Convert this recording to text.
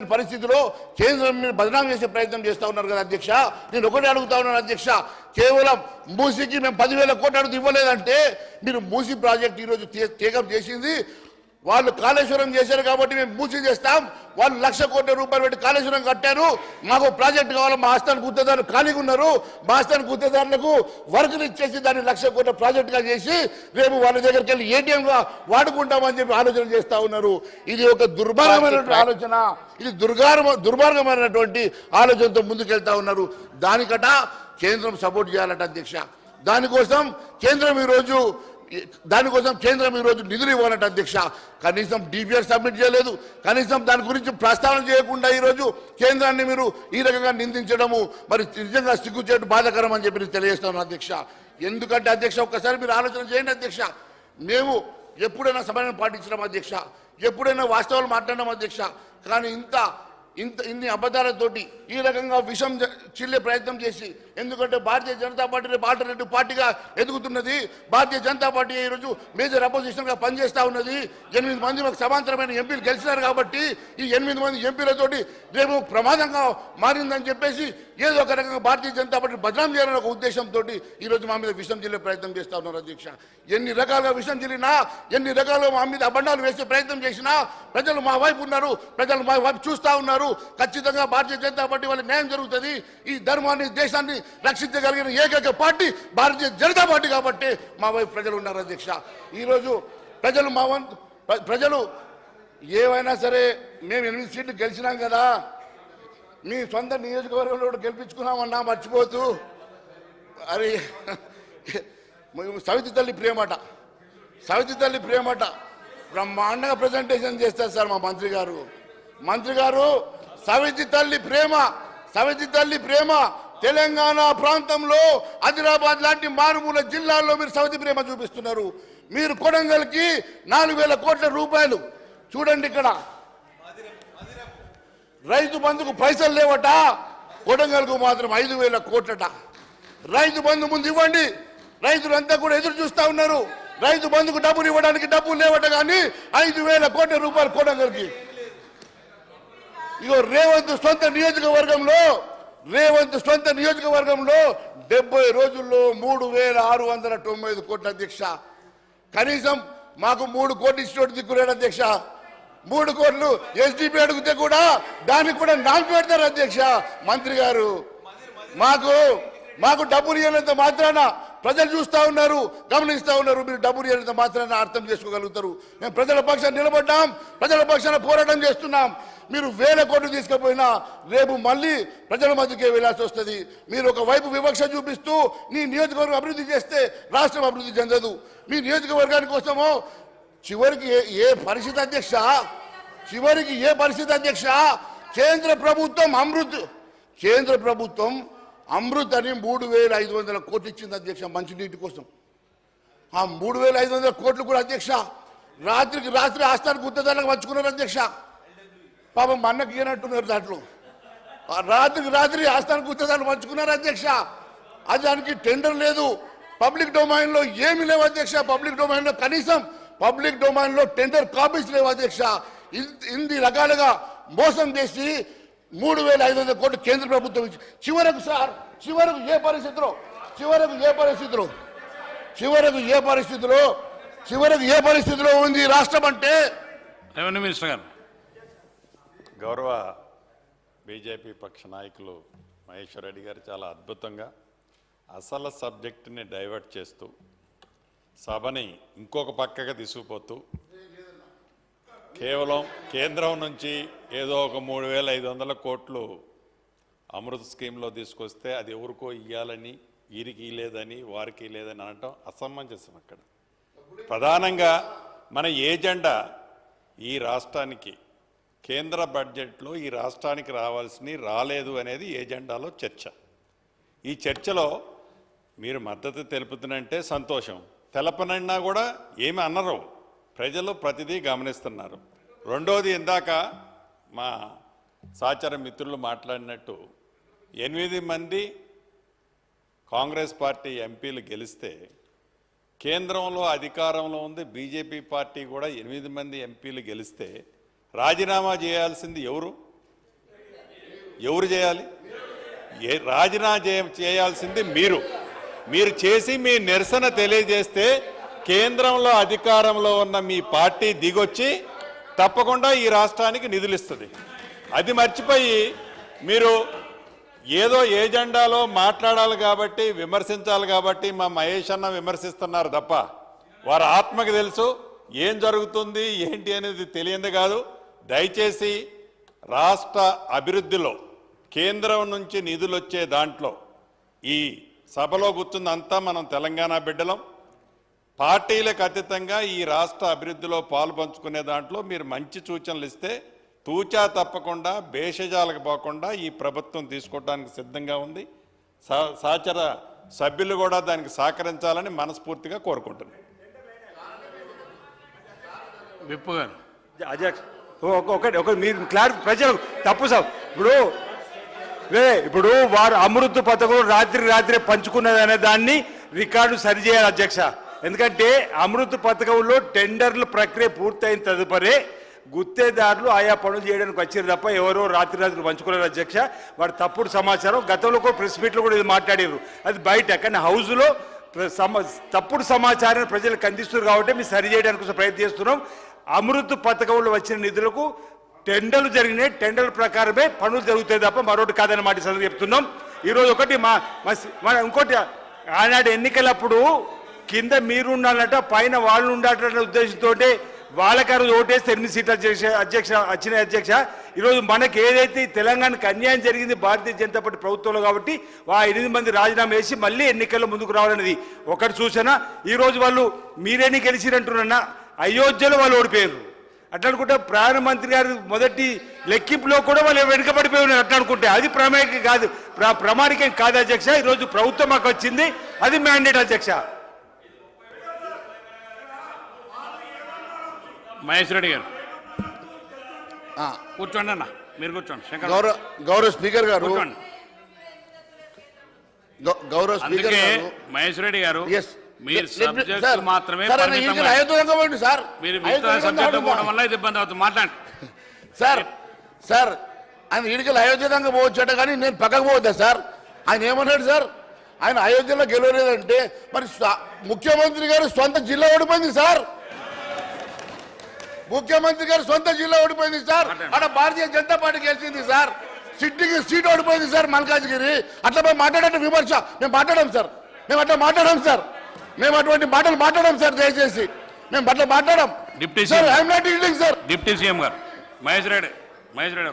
పరిస్థితిలో కేంద్రం మీరు బదనాం చేసే ప్రయత్నం చేస్తా ఉన్నారు కదా అధ్యక్ష? నేను ఒకటి అడుగుతా ఉన్నాను అధ్యక్ష కేవలం మూసీకి మేము పదివేల కోట్లు అడుగు ఇవ్వలేదంటే మీరు మూసీ ప్రాజెక్ట్ ఈరోజు తీగం చేసింది. వాళ్ళు కాళేశ్వరం చేశారు కాబట్టి మేము మూసీ చేస్తాం. వాళ్ళు లక్ష కోట్ల రూపాయలు పెట్టి కాళేశ్వరం కట్టారు. మాకు ప్రాజెక్ట్ కావాలి మా ఆస్థాన గుత్తేదారులు ఖాళీగా ఉన్నారు. మా ఆస్థాన గుత్తేదారులకు వర్కులు ఇచ్చేసి దాన్ని లక్ష కోట్ల ప్రాజెక్టుగా చేసి రేపు వాళ్ళ దగ్గరికి వెళ్ళి ఏటీఎంగా వాడుకుంటామని చెప్పి ఆలోచన చేస్తా ఉన్నారు. ఇది ఒక దుర్మార్గమైనటువంటి ఆలోచన. ఇది దుర్గార్మ దుర్మార్గమైనటువంటి ఆలోచనతో ముందుకెళ్తా ఉన్నారు. దానికట కేంద్రం సపోర్ట్ చేయాలట అధ్యక్ష. దానికోసం కేంద్రం ఈరోజు దానికోసం కేంద్రం ఈరోజు నిధులు ఇవ్వాలంట అధ్యక్ష. కనీసం డిపిఆర్ సబ్మిట్ చేయలేదు. కనీసం దాని గురించి ప్రస్తావన చేయకుండా ఈరోజు కేంద్రాన్ని మీరు ఈ రకంగా నిందించడము మరి నిజంగా సిగ్గుచేటు బాధకరం అని చెప్పి నేను తెలియజేస్తాను అధ్యక్ష. ఎందుకంటే అధ్యక్ష ఒక్కసారి మీరు ఆలోచన చేయండి అధ్యక్ష. మేము ఎప్పుడైనా సమయం పాటించడం అధ్యక్ష. ఎప్పుడైనా వాస్తవాలు మాట్లాడడం అధ్యక్ష. కానీ ఇంత ఇంత ఇన్ని అబద్ధాలతోటి ఈ రకంగా విషం చిల్లే ప్రయత్నం చేసి ఎందుకంటే భారతీయ జనతా పార్టీ రేపు ఆల్టర్నేటివ్ పార్టీగా ఎదుగుతున్నది. భారతీయ జనతా పార్టీ ఈరోజు మేజర్ అపోజిషన్గా ఉన్నది. ఎనిమిది మంది మాకు సమాంతరమైన ఎంపీలు గెలిచినారు కాబట్టి ఈ ఎనిమిది మంది ఎంపీలతోటి రేపు ప్రమాదంగా మారిందని చెప్పేసి ఏదో ఒక రకంగా భారతీయ జనతా పార్టీ బదనాం చేయాలనే ఒక ఉద్దేశంతో ఈరోజు మా మీద విషం జిల్లే ప్రయత్నం చేస్తా ఉన్నారు అధ్యక్ష. ఎన్ని రకాలుగా విషం చిల్లినా ఎన్ని రకాలుగా మా మీద అబండాలు వేసే ప్రయత్నం చేసినా ప్రజలు మా వైపు ఉన్నారు ప్రజలు మా వైపు చూస్తా ఉన్నారు. ఖచ్చితంగా భారతీయ జనతా పార్టీ వాళ్ళ న్యాయం జరుగుతుంది. ఈ ధర్మాన్ని దేశాన్ని రక్షించగలిగిన ఏకైక పార్టీ భారతీయ జనతా పార్టీ కాబట్టి మా వైపు ప్రజలు ఉన్నారు అధ్యక్ష. ఈరోజు ప్రజలు మా ప్ర- ప్రజలు ఏవైనా సరే మేము ఎనిమిది సీట్లు గెలిచినాం కదా. మీ సొంత నియోజకవర్గంలో కూడా గెలిపించుకున్నామన్నా మర్చిపోతూ. అరే సవితి తల్లి ప్రేమట సవితి తల్లి ప్రేమట బ్రహ్మాండంగా ప్రజెంటేషన్ చేస్తారు సార్ మా మంత్రి గారు. మంత్రి గారు సవితి తల్లి ప్రేమ సవితి తల్లి ప్రేమ తెలంగాణ ప్రాంతంలో ఆదిలాబాద్ లాంటి మారుమూల జిల్లాల్లో మీరు సవితి ప్రేమ చూపిస్తున్నారు. మీరు కొడంగల్కి నాలుగు వేల కోట్ల రూపాయలు. చూడండి ఇక్కడ. రైతు బంధుకు పైసలు లేవట. కొడంగల్కు మాత్రం ఐదు వేల కోట్లట. రైతు బంధు ముందు ఇవ్వండి. రైతులంతా కూడా ఎదురు చూస్తూ ఉన్నారు. రైతు బంధుకు డబ్బులు ఇవ్వడానికి డబ్బులు లేవట కానీ ఐదు వేల కోట్ల రూపాయలు కొడంగల్కి. ఇగో రేవంత్ సొంత నియోజకవర్గంలో రేవంత్ సొంత నియోజకవర్గంలో డెబ్బై రోజుల్లో మూడు వేల ఆరు వందల తొంభై ఐదు కోట్ల అధ్యక్ష. కనీసం మాకు మూడు కోట్లు ఇచ్చినోటి దిక్కులేడు అధ్యక్ష. మూడు కోట్లు ఎస్డిపి అడిగితే కూడా దానికి కూడా నాలుగు పెడతారు అధ్యక్ష మంత్రి గారు. మాకు మాకు డబ్బులు ఇవ్వనంత మాత్రాన ప్రజలు చూస్తూ ఉన్నారు గమనిస్తూ ఉన్నారు మీరు డబ్బులు ఇవ్వనంత మాత్రాన అర్థం చేసుకోగలుగుతారు. మేము ప్రజల పక్షాన నిలబడ్డాం ప్రజల పక్షాన పోరాటం చేస్తున్నాం. మీరు వేల కోట్లు తీసుకుపోయినా రేపు మళ్ళీ ప్రజల మధ్యకే వెళ్ళాల్సి వస్తుంది. మీరు ఒక వైపు వివక్ష చూపిస్తూ నీ నియోజకవర్గం అభివృద్ధి చేస్తే రాష్ట్రం అభివృద్ధి చెందదు. మీ నియోజకవర్గానికి కోసమో చివరికి ఏ- ఏ పరిస్థితి అధ్యక్ష? చివరికి ఏ పరిస్థితి అధ్యక్ష? కేంద్ర ప్రభుత్వం అమృత్. కేంద్ర ప్రభుత్వం అమృత్ అని మూడు వేల ఐదు వందల కోట్లు ఇచ్చింది అధ్యక్ష మంచినీటి కోసం. ఆ మూడు వేల ఐదు వందల కోట్లు కూడా అధ్యక్ష. రాత్రికి రాత్రి ఆస్థానికి గుత్తదారులకు పంచుకున్నారు అధ్యక్ష. పాపం మా అన్నకి ఇయ్యనట్టున్నారు దాంట్లో. రాత్రికి రాత్రి ఆస్థానికి గుత్తదారులు పంచుకున్నారు అధ్యక్ష. అది దానికి టెండర్ లేదు. పబ్లిక్ డొమైన్లో ఏమి లేవు అధ్యక్ష. పబ్లిక్ డొమైన్లో కనీసం పబ్లిక్ డొమైన్లో టెండర్ కాపీస్ లేవు అధ్యక్ష. ఇన్ని రకాలుగా మోసం చేసి మూడు వేల ఐదు వందల కోట్లు కేంద్ర ప్రభుత్వం ఇచ్చి చివరకు సార్ చివరకు ఏ పరిస్థితిలో? చివరకు ఏ పరిస్థితిలో? చివరకు ఏ పరిస్థితిలో? చివరకు ఏ పరిస్థితిలో ఉంది రాష్ట్రం అంటే? రెవెన్యూ మినిస్టర్ గారు? గౌరవ బీజేపీ పక్ష నాయకులు మహేశ్వర్ రెడ్డి గారు చాలా అద్భుతంగా అసలు సబ్జెక్టుని డైవర్ట్ చేస్తూ సభని ఇంకొక పక్కగా తీసుకుపోతూ కేవలం కేంద్రం నుంచి ఏదో ఒక మూడు వేల ఐదు వందల కోట్లు అమృత్ స్కీమ్లో తీసుకొస్తే అది ఎవరికో ఇవ్వాలని వీరికి లేదని వారికి లేదని అనటం అసమంజసం అక్కడ. ప్రధానంగా మన ఏజెండా ఈ రాష్ట్రానికి కేంద్ర బడ్జెట్లో ఈ రాష్ట్రానికి రావాల్సినవి రాలేదు అనేది ఏజెండాలో చర్చ. ఈ చర్చలో మీరు మద్దతు తెలుపుతున్నంటే సంతోషం. తెలపనన్నా కూడా ఏమి అనరు. ప్రజలు ప్రతిదీ గమనిస్తున్నారు. రెండోది ఇందాక మా సహచర మిత్రులు మాట్లాడినట్టు ఎనిమిది మంది కాంగ్రెస్ పార్టీ ఎంపీలు గెలిస్తే కేంద్రంలో అధికారంలో ఉంది బీజేపీ పార్టీ కూడా ఎనిమిది మంది ఎంపీలు గెలిస్తే రాజీనామా చేయాల్సింది ఎవరు? ఎవరు చేయాలి? ఏ రాజీనామా చేయ- చేయాల్సింది మీరు. మీరు చేసి మీ నిరసన తెలియజేస్తే కేంద్రంలో అధికారంలో ఉన్న మీ పార్టీ దిగొచ్చి తప్పకుండా ఈ రాష్ట్రానికి నిధులు ఇస్తుంది. అది మర్చిపోయి మీరు ఏదో ఏజెండాలో మాట్లాడాలి కాబట్టి విమర్శించాలి కాబట్టి మా మహేష్ అన్న విమర్శిస్తున్నారు తప్ప వారి ఆత్మకి తెలుసు ఏం జరుగుతుంది ఏంటి అనేది తెలియంది కాదు. దయచేసి రాష్ట్ర అభివృద్ధిలో కేంద్రం నుంచి నిధులు వచ్చే దాంట్లో ఈ సభలో కూర్చుందంతా మనం తెలంగాణ బిడ్డలం. పార్టీలకు అతీతంగా ఈ రాష్ట్ర అభివృద్ధిలో పాలు పంచుకునే దాంట్లో మీరు మంచి సూచనలు ఇస్తే తూచా తప్పకుండా భేషజాలకు పోకుండా ఈ ప్రభుత్వం తీసుకోవడానికి సిద్ధంగా ఉంది. సా- సహచర సభ్యులు కూడా దానికి సహకరించాలని మనస్ఫూర్తిగా కోరుకుంటున్నాను విప్పు గారు. అధ్యక్ష ఒకటి ఒకటి మీరు క్లారిఫై ప్రజలు తప్పు సార్ ఇప్పుడు ఇప్పుడు వారు అమృత్ పథకం రాత్రి రాత్రి పంచుకున్నది అనే దాన్ని రికార్డు సరిచేయాలి అధ్యక్ష. ఎందుకంటే అమృత్ పథకంలో టెండర్ల ప్రక్రియ పూర్తయిన తదుపరి గుత్తేదారులు ఆయా పనులు చేయడానికి వచ్చారు తప్ప ఎవరో రాత్రి రాత్రి పంచుకోలేరు అధ్యక్ష. వాడు తప్పుడు సమాచారం గతంలో కూడా ప్రెస్ మీట్లో కూడా ఇది మాట్లాడారు. అది బయట కానీ హౌస్లో ప్ర- సమ తప్పుడు సమాచారాన్ని ప్రజలకు అందిస్తున్నారు కాబట్టి మేము సరి చేయడానికి ప్రయత్నిస్తున్నాం. అమృత్ పథకంలో వచ్చిన నిధులకు టెండర్లు జరిగినాయి. టెండర్ల ప్రకారమే పనులు జరుగుతాయి తప్ప మరొకటి కాదని మాట సందర్భం చెప్తున్నాం. ఈరోజు ఒకటి మా మన ఇంకోటి ఆనాడు ఎన్నికలప్పుడు కింద మీరు ఉండాలంట పైన వాళ్ళు ఉండాలనే ఉద్దేశంతో వాళ్ళకారు ఓటేస్తే ఎనిమిది సీట్ల అధ్యక్ష అధ్యక్ష వచ్చిన అధ్యక్ష. ఈరోజు మనకి ఏదైతే తెలంగాణకు అన్యాయం జరిగింది భారతీయ జనతా పార్టీ ప్రభుత్వంలో కాబట్టి ఆ ఎనిమిది మంది రాజీనామా వేసి మళ్ళీ ఎన్నికల్లో ముందుకు రావాలనేది ఒకటి సూచన. ఈరోజు వాళ్ళు మీరేని గెలిచిరంటున్నా అయోధ్యలో వాళ్ళు ఓడిపోయారు. అట్లా అనుకుంటే ప్రధానమంత్రి గారు మొదటి లెక్కింపులో కూడా వాళ్ళు వెనుకబడిపోయి ఉన్నారు అట్లా అనుకుంటే అది ప్రమాణికం కాదు. ప్ర- ప్రామాణికం కాదు అధ్యక్ష. ఈరోజు ప్రభుత్వం మాకు వచ్చింది. అది మ్యాండేట్ అధ్యక్ష. మహేష్ రెడ్డి గారు. ఆ, కూర్చోండి అన్న. మీరు కూర్చోండి. శంకర్ గౌరవ గౌరవ స్పీకర్ గారు. కూర్చోండి. గౌరవ స్పీకర్ మహేష్ రెడ్డి గారు Yes. మీరు Let- let me- subject sir, మాత్రమే సార్, మీరు మిగతా సబ్జెక్ట్. పోవడం వల్ల ఇది ఇబ్బంది అవుతుంది. మాట్లాడండి. సార్ సార్ ఆయన ఈడికలు అయోధ్యంగా పోవచ్చట కానీ నేను పక్కకు పోవద్దా సార్? ఆయన ఏమన్నాడు సార్? ఆయన అయోధ్యలో గెలవలేదంటే మరి ముఖ్యమంత్రి గారు సొంత జిల్లా ఓడిపోయింది సార్. ముఖ్యమంత్రి గారు సొంత జిల్లా ఓడిపోయింది సార్. అక్కడ భారతీయ జనతా పార్టీ గెలిచింది సార్. సిట్టింగ్ సీట్ ఓడిపోయింది సార్ మల్కాజ్గిరి. అట్లా మేము మాట్లాడే విమర్శ. మేము మాట్లాడాం సార్. మేము అట్లా మాట్లాడాం సార్. మేము అటువంటి మాటలు మాట్లాడాం సార్ దయచేసి. మేము అట్లా మాట్లాడాం deputy sir CM. I'm not sir deputy CM గారు మహేష్ రెడ్డి మహేష్ రెడ్డి